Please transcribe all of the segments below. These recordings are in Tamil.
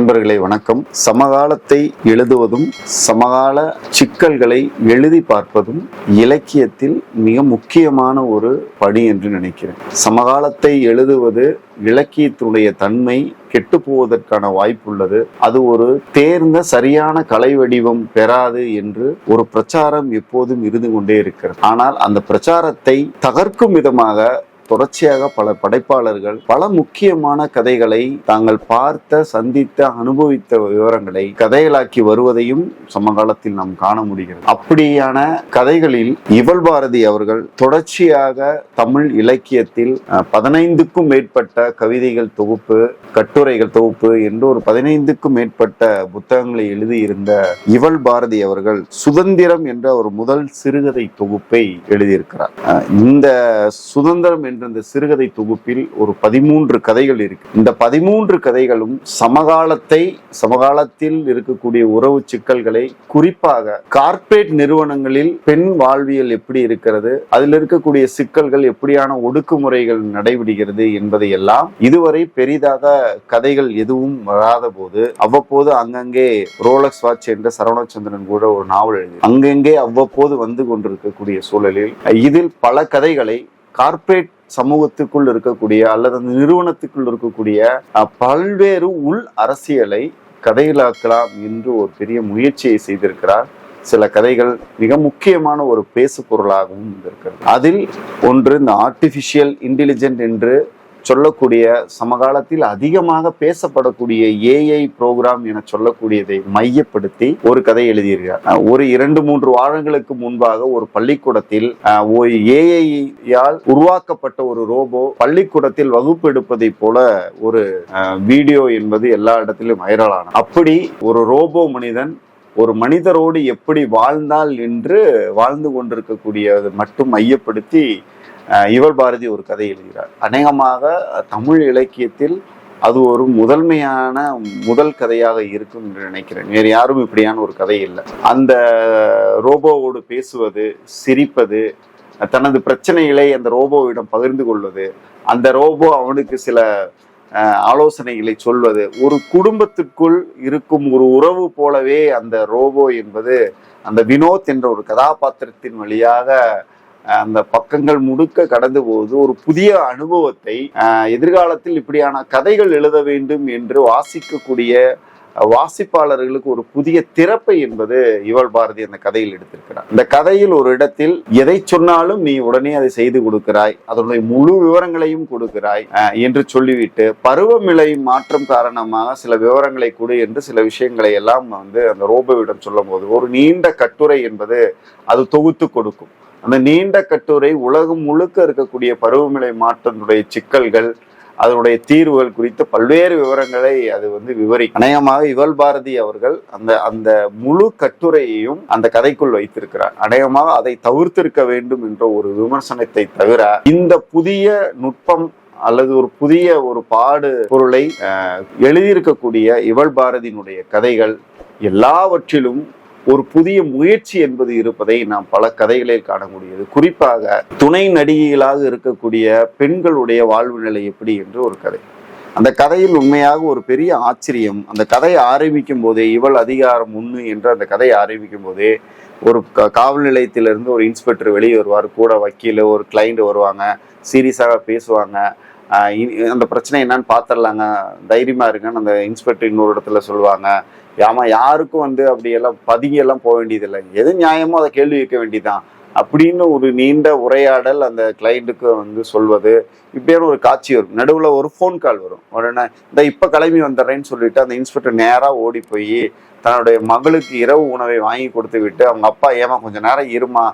நண்பர்களை வணக்கம். சமகாலத்தை எழுதுவதும் சமகால சிக்கல்களை எழுதி பார்ப்பதும் இலக்கியத்தில் மிக முக்கியமான ஒரு பணி என்று நினைக்கிறேன். சமகாலத்தை எழுதுவது இலக்கியத்தினுடைய தன்மை கெட்டு போவதற்கான வாய்ப்புள்ளது. அது ஒரு தேர்ந்த சரியான கலை வடிவம் பெறாது என்று ஒரு பிரச்சாரம் எப்போதும் இருந்து கொண்டே இருக்கிறது. ஆனால் அந்த பிரச்சாரத்தை தகர்க்கும் விதமாக தொடர்ச்சியாக பல படைப்பாளர்கள் பல முக்கியமான கதைகளை தாங்கள் பார்த்த சந்தித்த அனுபவித்த விவரங்களை கதைகளாக்கி வருவதையும் சமகாலத்தில் நாம் காண முடிகிறது. அப்படியான கதைகளில் இவள் பாரதி அவர்கள் தொடர்ச்சியாக தமிழ் இலக்கியத்தில் பதினைந்துக்கும் மேற்பட்ட கவிதைகள் தொகுப்பு கட்டுரைகள் தொகுப்பு என்று ஒரு பதினைந்துக்கும் மேற்பட்ட புத்தகங்களை எழுதியிருந்த இவள் பாரதி அவர்கள் சுதந்திரம் என்ற ஒரு முதல் சிறுகதை தொகுப்பை எழுதியிருக்கிறார். இந்த சுதந்திரம் என்ற இந்த சிறுகதை தொகுப்பில் ஒரு பதிமூன்று கதைகள் இருக்கு. இந்த பதிமூன்று கதைகளும் சமகாலத்தை சமகாலத்தில் இருக்கக்கூடிய உறவு சிக்கல்களை குறிப்பாக கார்ப்பரேட் நிறுவனங்களில் பெண் வாழ்வியல் எப்படி இருக்கிறது அதில் இருக்கக்கூடிய சிக்கல்கள் எப்படியான ஒடுக்குமுறைகள் நடைபெறுகிறது என்பதை எல்லாம் இதுவரை பெரிதாக கதைகள் எதுவும் வராத போது அவ்வப்போது அங்கங்கே ரோலக்ஸ் வாட்ச் என்ற சரவணச்சந்திரன் கூட ஒரு நாவல் எழுதி அங்கங்கே அவ்வப்போது வந்து கொண்டிருக்கக்கூடிய சூழலில் இதில் பல கதைகளை கார்ப்பரேட் சமூகத்துக்குள் இருக்கக்கூடிய அல்லது அந்த நிறுவனத்துக்குள் இருக்கக்கூடிய பல்வேறு உள் அரசியலை கதைகளாக்கலாம் என்று ஒரு பெரிய முயற்சியை செய்திருக்கிறார். சில கதைகள் மிக முக்கியமான ஒரு பேசு பொருளாகவும் இருக்கிறது அதில் ஒன்று இந்த ஆர்டிஃபிஷியல் இன்டெலிஜென்ட் என்று சொல்லக்கூடிய சமகாலத்தில் அதிகமாக பேசப்படக்கூடிய ஏஐ ப்ரோக்ராம் என சொல்லக்கூடியதை மையப்படுத்தி ஒரு கதை எழுதியிருக்கிறார். ஒரு இரண்டு மூன்று வாரங்களுக்கு முன்பாக ஒரு பள்ளிக்கூடத்தில் ஒரு ஏஐயால் உருவாக்கப்பட்ட ஒரு ரோபோ பள்ளிக்கூடத்தில் வகுப்பு எடுப்பதை போல ஒரு வீடியோ என்பது எல்லா இடத்திலும் வைரலான அப்படி ஒரு ரோபோ மனிதன் ஒரு மனிதரோடு எப்படி வாழ்ந்தால் என்று வாழ்ந்து கொண்டிருக்கக்கூடியது மட்டும் மையப்படுத்தி இவர் பாரதி ஒரு கதை எழுதுகிறார். அநேகமாக தமிழ் இலக்கியத்தில் அது ஒரு முதன்மையான முதல் கதையாக இருக்கும் என்று நினைக்கிறேன். வேறு யாரும் இப்படியான ஒரு கதை இல்லை. அந்த ரோபோவோடு பேசுவது சிரிப்பது தனது பிரச்சனைகளை அந்த ரோபோவிடம் பகிர்ந்து கொள்வது அந்த ரோபோ அவனுக்கு சில ஆலோசனைகளை சொல்வது. ஒரு குடும்பத்துக்குள் இருக்கும் ஒரு உறவு போலவே அந்த ரோபோ என்பது அந்த வினோத் என்ற ஒரு கதாபாத்திரத்தின் வழியாக அஹ், அந்த பக்கங்கள் முடுக்க கடந்து போவது ஒரு புதிய அனுபவத்தை அஹ், எதிர்காலத்தில் இப்படியான கதைகள் எழுத வேண்டும் என்று வாசிக்கக்கூடிய வாசிப்பாளர்களுக்கு ஒரு புதிய திறப்பை என்பது இவள் பாரதி அந்த கதையில் எடுத்திருக்கிறார். இந்த கதையில் ஒரு இடத்தில் எதை சொன்னாலும் நீ உடனே அதை செய்து கொடுக்கிறாய் அதனுடைய முழு விவரங்களையும் கொடுக்கிறாய் என்று சொல்லிவிட்டு பருவநிலை மாற்றம் காரணமாக சில விவரங்களை கொடு என்று சில விஷயங்களை எல்லாம் வந்து அந்த ரோபோவிடம் சொல்லும் போது ஒரு நீண்ட கட்டுரை என்பது அது தொகுத்து கொடுக்கும். அந்த நீண்ட கட்டுரை உலகம் முழுக்க இருக்கக்கூடிய பருவநிலை மாற்றத்துடைய சிக்கல்கள் அதனுடைய தீர்வுகள் குறித்து பல்வேறு விவரங்களை அது வந்து விவரி அநேகமாக இவள் பாரதி அவர்கள் அந்த அந்த முழு கட்டுரையையும் அந்த கதைக்குள் வைத்திருக்கிறார். அநேகமாக அதை தவிர்த்திருக்க வேண்டும் என்ற ஒரு விமர்சனத்தை தவிர இந்த புதிய நுட்பம் அல்லது ஒரு புதிய ஒரு பாடு பொருளை எழுதியிருக்கக்கூடிய இவள் பாரதியினுடைய கதைகள் எல்லாவற்றிலும் ஒரு புதிய முயற்சி என்பது இருப்பதை நாம் பல கதைகளில் காண முடியுது குறிப்பாக துணை நடிகைகளாக இருக்கக்கூடிய பெண்களுடைய வாழ்வு நிலை எப்படி என்று ஒரு கதை. அந்த கதையில் உண்மையாக ஒரு பெரிய ஆச்சரியம் அந்த கதையை ஆரம்பிக்கும் போதே இவள் அதிகாரம் உண்ணு என்று அந்த கதையை ஆரம்பிக்கும் போதே ஒரு க- காவல் நிலையத்திலிருந்து ஒரு இன்ஸ்பெக்டர் வெளியே வருவார் கூட வக்கீல் ஒரு கிளைண்ட் வருவாங்க சீரியஸாக பேசுவாங்க. அந்த பிரச்சனை என்னன்னு பார்த்துடலாங்க தைரியமாக இருக்குன்னு அந்த இன்ஸ்பெக்டர் இன்னொரு இடத்துல சொல்லுவாங்க. ஆமா யாருக்கும் வந்து அப்படியெல்லாம் பதுங்கி எல்லாம் போக வேண்டியதில்லை. எது நியாயமோ அதை கேள்வி வைக்க வேண்டியதுதான். அப்படின்னு ஒரு நீண்ட உரையாடல் அந்த கிளைண்ட்டுக்கு வந்து சொல்வது இப்படியான ஒரு காட்சி வரும். நடுவில் ஒரு ஃபோன் கால் வரும். உடனே இந்த இப்போ கிளம்பி வந்துடுறேன்னு சொல்லிட்டு அந்த இன்ஸ்பெக்டர் நேராக ஓடி போய் தன்னுடைய மகளுக்கு இரவு உணவை வாங்கி கொடுத்து விட்டு அவங்க அப்பா ஏமா கொஞ்சம் நேரம் இருமா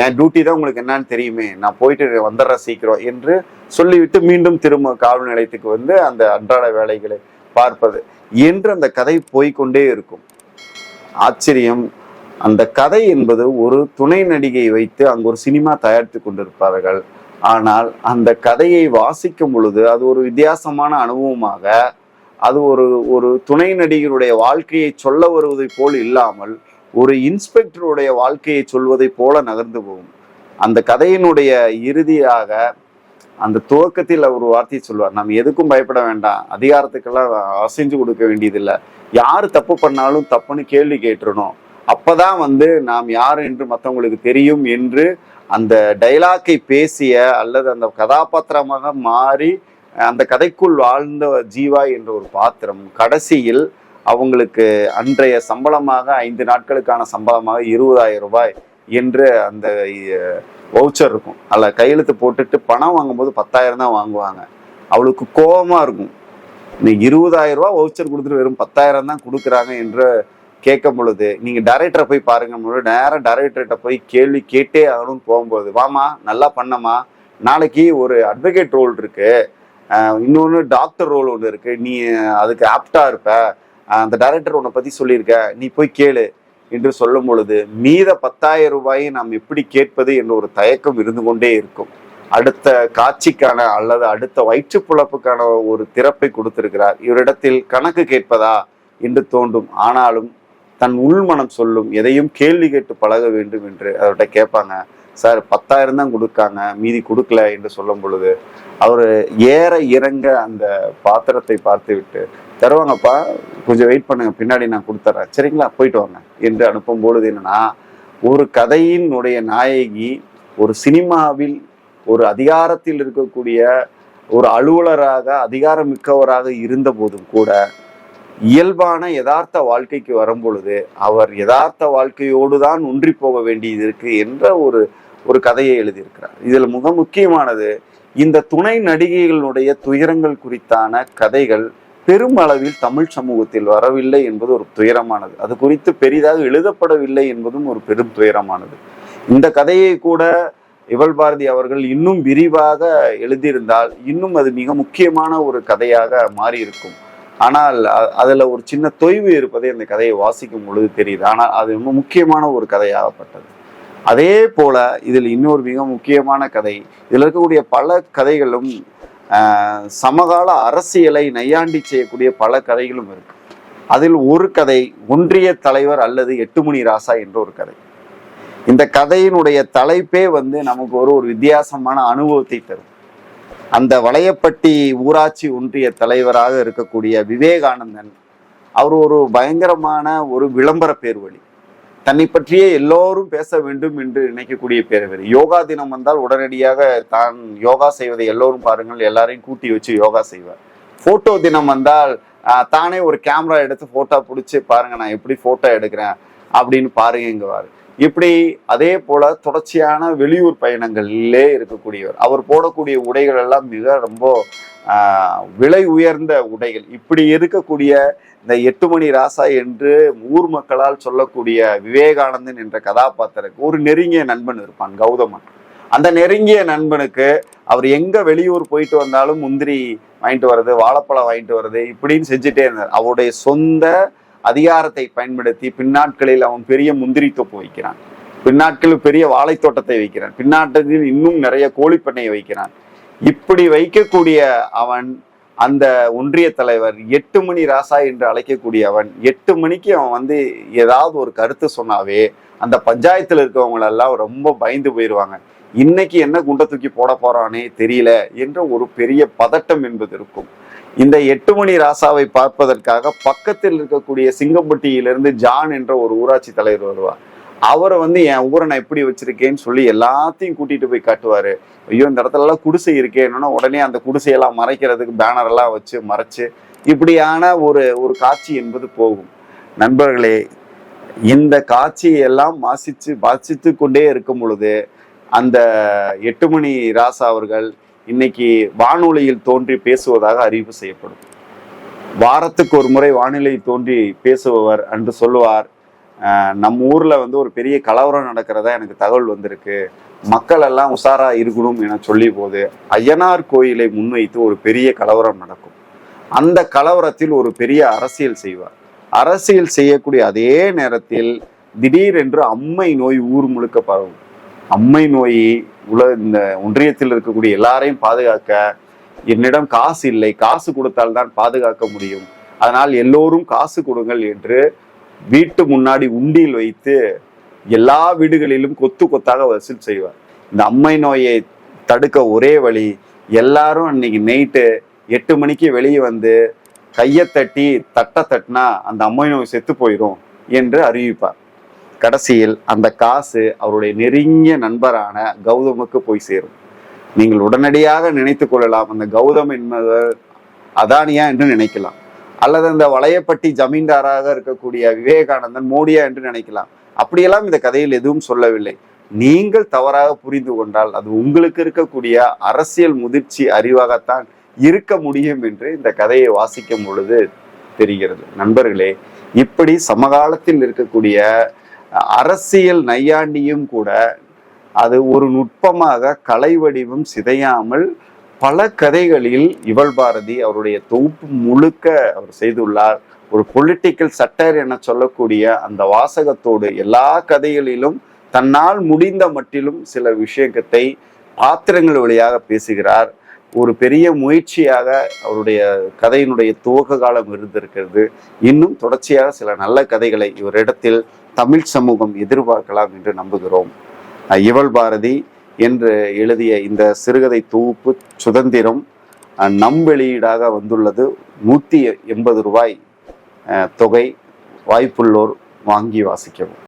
என் டியூட்டி தான் உங்களுக்கு என்னன்னு தெரியுமே. நான் போயிட்டு வந்துடுறேன் சீக்கிரம் என்று சொல்லிவிட்டு மீண்டும் திரும்ப காவல் நிலையத்துக்கு வந்து அந்த அன்றாட வேலைகளை பார்ப்பது என்று அந்த கதை போய்க்கொண்டே இருக்கும். ஆச்சரியம். அந்த கதை என்பது ஒரு துணை நடிகை வைத்து அங்கு ஒரு சினிமா தயாரித்து கொண்டிருப்பார்கள். ஆனால் அந்த கதையை வாசிக்கும் பொழுது அது ஒரு வித்தியாசமான அனுபவமாக அது ஒரு ஒரு துணை நடிகருடைய வாழ்க்கையை சொல்ல வருவதை போல் இல்லாமல் ஒரு இன்ஸ்பெக்டருடைய வாழ்க்கையை சொல்வதை போல நகர்ந்து போகும். அந்த கதையினுடைய இறுதியாக அந்த துவக்கத்தில் அவர் ஒரு வார்த்தையை சொல்வார் நம்ம எதுக்கும் பயப்பட வேண்டாம். அதிகாரத்துக்கெல்லாம் அசைஞ்சு கொடுக்க வேண்டியதில்லை. யார் தப்பு பண்ணாலும் தப்புன்னு கேள்வி கேட்டுறணும். அப்பதான் வந்து நாம் யார் என்று மற்றவங்களுக்கு தெரியும் என்று அந்த டைலாக்கை பேசிய அல்லது அந்த கதாபாத்திரமாக மாறி அந்த கதைக்குள் வாழ்ந்த ஜீவா என்ற ஒரு பாத்திரம் கடைசியில் அவங்களுக்கு அன்றைய சம்பளமாக ஐந்து நாட்களுக்கான சம்பளமாக இருபதாயிரம் ரூபாய் என்று அந்த வவுச்சர் இருக்கும். அதில் கையெழுத்து போட்டுட்டு பணம் வாங்கும்போது பத்தாயிரம் தான் வாங்குவாங்க. அவளுக்கு கோபமாக இருக்கும். இன்னைக்கு இருபதாயிரம் ரூபா வவுச்சர் கொடுத்துட்டு வெறும் பத்தாயிரம் தான் கொடுக்குறாங்க என்று கேட்கும் பொழுது நீங்கள் டைரக்டரை போய் பாருங்க. முன்னாடி நேரம் டைரக்டர்கிட்ட போய் கேள்வி கேட்டே ஆகணும்னு போகும்போது வாமா நல்லா பண்ணமா நாளைக்கு ஒரு அட்வொகேட் ரோல் இருக்கு. இன்னொன்று டாக்டர் ரோல் ஒன்று இருக்கு. நீ அதுக்கு ஆப்டா இருப்ப. அந்த டைரக்டர் உன்னை பத்தி சொல்லியிருக்க. நீ போய் கேளு. என்று சொல்லும் பொழுது மீத பத்தாயிரம் ரூபாயை நாம் எப்படி கேட்பது என்ற ஒரு தயக்கம் இருந்து கொண்டே இருக்கும். அடுத்த காட்சிக்கான அல்லது அடுத்த வயிற்று புழப்புக்கான ஒரு திறப்பை கொடுத்திருக்கிறார். இவரிடத்தில் கணக்கு கேட்பதா என்று தோன்றும். ஆனாலும் தன் உள்மனம் சொல்லும் எதையும் கேள்வி கேட்டு பழக வேண்டும் என்று அவர்கிட்ட கேட்பாங்க. சார் பத்தாயிரம் தான் கொடுக்காங்க மீதி கொடுக்கல என்று சொல்லும் பொழுது அவர் ஏற இறங்க அந்த பாத்திரத்தை பார்த்து விட்டு தருவாங்கப்பா கொஞ்சம் வெயிட் பண்ணுங்க பின்னாடி நான் கொடுத்துட்றேன் சரிங்களா போயிட்டு வாங்க என்று அனுப்பும் பொழுது என்னன்னா ஒரு கதையினுடைய நாயகி ஒரு சினிமாவில் ஒரு அதிகாரத்தில் இருக்கக்கூடிய ஒரு அலுவலராக அதிகாரம் மிக்கவராக இருந்த போதும் கூட இயல்பான யதார்த்த வாழ்க்கைக்கு வரும் பொழுது அவர் யதார்த்த வாழ்க்கையோடு தான் ஒன்றி போக வேண்டியது இருக்கு என்ற ஒரு ஒரு கதையை எழுதியிருக்கிறார். இதில் மிக முக்கியமானது இந்த துணை நடிகைகளுடைய துயரங்கள் குறித்தான கதைகள் பெருமளவில் தமிழ் சமூகத்தில் வரவில்லை என்பது ஒரு துயரமானது. அது குறித்து பெரிதாக எழுதப்படவில்லை என்பதும் ஒரு பெரும் துயரமானது. இந்த கதையை கூட இவள் பாரதி அவர்கள் இன்னும் விரிவாக எழுதியிருந்தால் இன்னும் அது மிக முக்கியமான ஒரு கதையாக மாறியிருக்கும். ஆனால் அதில் ஒரு சின்ன தொய்வு இருப்பதே அந்த கதையை வாசிக்கும் பொழுது தெரியுது. ஆனால் அது ரொம்ப முக்கியமான ஒரு கதையாகப்பட்டது. அதே போல இதில் இன்னொரு மிக முக்கியமான கதை. இதில் இருக்கக்கூடிய பல கதைகளும் சமகால அரசியலை நையாண்டி செய்யக்கூடிய பல கதைகளும் இருக்கு. அதில் ஒரு கதை ஒன்றிய தலைவர் அல்லது எட்டுமணி ராசா என்ற ஒரு கதை. இந்த கதையினுடைய தலைப்பே வந்து நமக்கு ஒரு ஒரு வித்தியாசமான அனுபவத்தை தரும். அந்த வளையப்பட்டி ஊராட்சி ஒன்றிய தலைவராக இருக்கக்கூடிய விவேகானந்தன் அவர் ஒரு பயங்கரமான ஒரு விளம்பர பேர்வழி தன்னை பற்றியே எல்லோரும் பேச வேண்டும் என்று நினைக்கக்கூடிய பேரவர். யோகா தினம் வந்தால் உடனடியாக தான் யோகா செய்வதை எல்லோரும் பாருங்கள். எல்லாரையும் கூட்டி வச்சு யோகா செய்வார். போட்டோ தினம் வந்தால் தானே ஒரு கேமரா எடுத்து போட்டோ பிடிச்சி பாருங்க நான் எப்படி போட்டோ எடுக்கிறேன்? அப்படின்னு பாருங்கங்குவார் இப்படி அதே போல தொடர்ச்சியான வெளியூர் பயணங்களிலே இருக்கக்கூடியவர். அவர் போடக்கூடிய உடைகள் எல்லாம் மிக ரொம்ப விலை உயர்ந்த உடைகள். இப்படி இருக்கக்கூடிய இந்த எட்டு மணி ராசா என்று ஊர் மக்களால் சொல்லக்கூடிய விவேகானந்தன் என்ற கதாபாத்திரக்கு ஒரு நெருங்கிய நண்பன் இருப்பான் கௌதமன். அந்த நெருங்கிய நண்பனுக்கு அவர் எங்க வெளியூர் போயிட்டு வந்தாலும் முந்திரி வாங்கிட்டு வர்றது வாழைப்பழம் வாங்கிட்டு வர்றது இப்படின்னு செஞ்சுட்டே இருந்தார். அவருடைய சொந்த அதிகாரத்தை பயன்படுத்தி பின்னாட்களில் அவன் பெரிய முந்திரி தொப்பு வைக்கிறான். பின்னாட்களில் பெரிய வாழைத்தோட்டத்தை வைக்கிறான். பின்னாட்டத்தில் இன்னும் நிறைய கோழிப்பண்ணையை வைக்கிறான். இப்படி வைக்கக்கூடிய அவன் அந்த ஒன்றிய தலைவர் எட்டு மணி ராசா என்று அழைக்கக்கூடிய அவன் எட்டு மணிக்கு அவன் வந்து ஏதாவது ஒரு கருத்து சொன்னாவே அந்த பஞ்சாயத்துல இருக்கவங்களெல்லாம் ரொம்ப பயந்து போயிடுவாங்க இன்னைக்கு என்ன குண்டை தூக்கி போட போறானே தெரியல என்ற ஒரு பெரிய பதட்டம் என்பது இருக்கும். இந்த எட்டு மணி ராசாவை பார்ப்பதற்காக பக்கத்தில் இருக்கக்கூடிய சிங்கம்பட்டியிலிருந்து ஜான் என்ற ஒரு ஊராட்சி தலைவர் வருவார். அவரை வந்து என் ஊரை நான் எப்படி வச்சிருக்கேன்னு சொல்லி எல்லாத்தையும் கூட்டிட்டு போய் காட்டுவாரு. ஐயோ இந்த இடத்துல எல்லாம் குடிசை இருக்கேன்னா உடனே அந்த குடிசையெல்லாம் மறைக்கிறதுக்கு பேனர் எல்லாம் வச்சு மறைச்சு இப்படியான ஒரு ஒரு காட்சி என்பது போகும். நண்பர்களே இந்த காட்சியை எல்லாம் வாசிச்சு வாசித்து கொண்டே இருக்கும் பொழுது அந்த எட்டு மணி ராசா அவர்கள் இன்னைக்கு வானொலியில் தோன்றி பேசுவதாக அறிவிப்பு செய்யப்படும். வாரத்துக்கு ஒரு முறை வானிலையில் தோன்றி பேசுபவர் என்று சொல்லுவார் நம்ம ஊரில் வந்து ஒரு பெரிய கலவரம் நடக்கிறதா எனக்கு தகவல் வந்திருக்கு. மக்கள் எல்லாம் உஷாரா இருக்கணும் என சொல்லி போது அய்யனார் கோயிலை முன்வைத்து ஒரு பெரிய கலவரம் நடக்கும். அந்த கலவரத்தில் ஒரு பெரிய அரசியல் செய்வார். அரசியல் செய்யக்கூடிய அதே நேரத்தில் திடீரென்று அம்மை நோய் ஊர் முழுக்க பரவும். அம்மை நோய் உல இந்த ஒன்றியத்தில் இருக்கக்கூடிய எல்லாரையும் பாதுகாக்க என்னிடம் காசு இல்லை. காசு கொடுத்தால்தான் பாதுகாக்க முடியும். அதனால் எல்லோரும் காசு கொடுங்கள் என்று வீட்டு முன்னாடி உண்டியில் வைத்து எல்லா வீடுகளிலும் கொத்து கொத்தாக வசூல் செய்வார். இந்த அம்மை நோயை தடுக்க ஒரே வழி எல்லாரும் அன்னைக்கு நைட்டு எட்டு மணிக்கு வெளியே வந்து கையை தட்டி தட்டை தட்டினா அந்த அம்மை நோய் செத்து போயிடும் என்று அறிவிப்பார். கடைசியில் அந்த காசு அவருடைய நெருங்கிய நண்பரான கௌதமுக்கு போய் சேரும். நீங்கள் உடனடியாக நினைத்து கொள்ளலாம். அந்த கௌதம் என்பவர் அதானியா என்று நினைக்கலாம். அல்லது அந்த வளையப்பட்டி ஜமீன்தாராக இருக்கக்கூடிய விவேகானந்தன் மோடியா என்று நினைக்கலாம். அப்படியெல்லாம் இந்த கதையில் எதுவும் சொல்லவில்லை. நீங்கள் தவறாக புரிந்து கொண்டால் அது உங்களுக்கு இருக்கக்கூடிய அரசியல் முதிர்ச்சி அறிவாகத்தான் இருக்க முடியும் என்று இந்த கதையை வாசிக்கும் பொழுது தெரிகிறது. நண்பர்களே இப்படி சமகாலத்தில் இருக்கக்கூடிய அரசியல் நையாண்டியும் கூட அது ஒரு நுட்பமாக கலை வடிவம் சிதையாமல் பல கதைகளில் இவள் பாரதி அவருடைய தொகுப்பு முழுக்க அவர் செய்துள்ளார். ஒரு பொலிட்டிக்கல் சட்டர் என சொல்லக்கூடிய அந்த வாசகத்தோடு எல்லா கதைகளிலும் தன்னால் முடிந்த மட்டிலும் சில விஷயத்தை பாத்திரங்கள் வழியாக பேசுகிறார். ஒரு பெரிய முயற்சியாக அவருடைய கதையினுடைய துவக்க காலம் இருந்திருக்கிறது. இன்னும் தொடர்ச்சியாக சில நல்ல கதைகளை இவரிடத்தில் தமிழ் சமூகம் எதிர்பார்க்கலாம் என்று நம்புகிறோம். இவள் பாரதி என்று எழுதிய இந்த சிறுகதை தொகுப்பு சுதந்திரம் நம் வெளியீடாக வந்துள்ளது. நூற்றி எண்பது ரூபாய் தொகை வாய்ப்புள்ளோர் வாங்கி வாசிக்கவும்.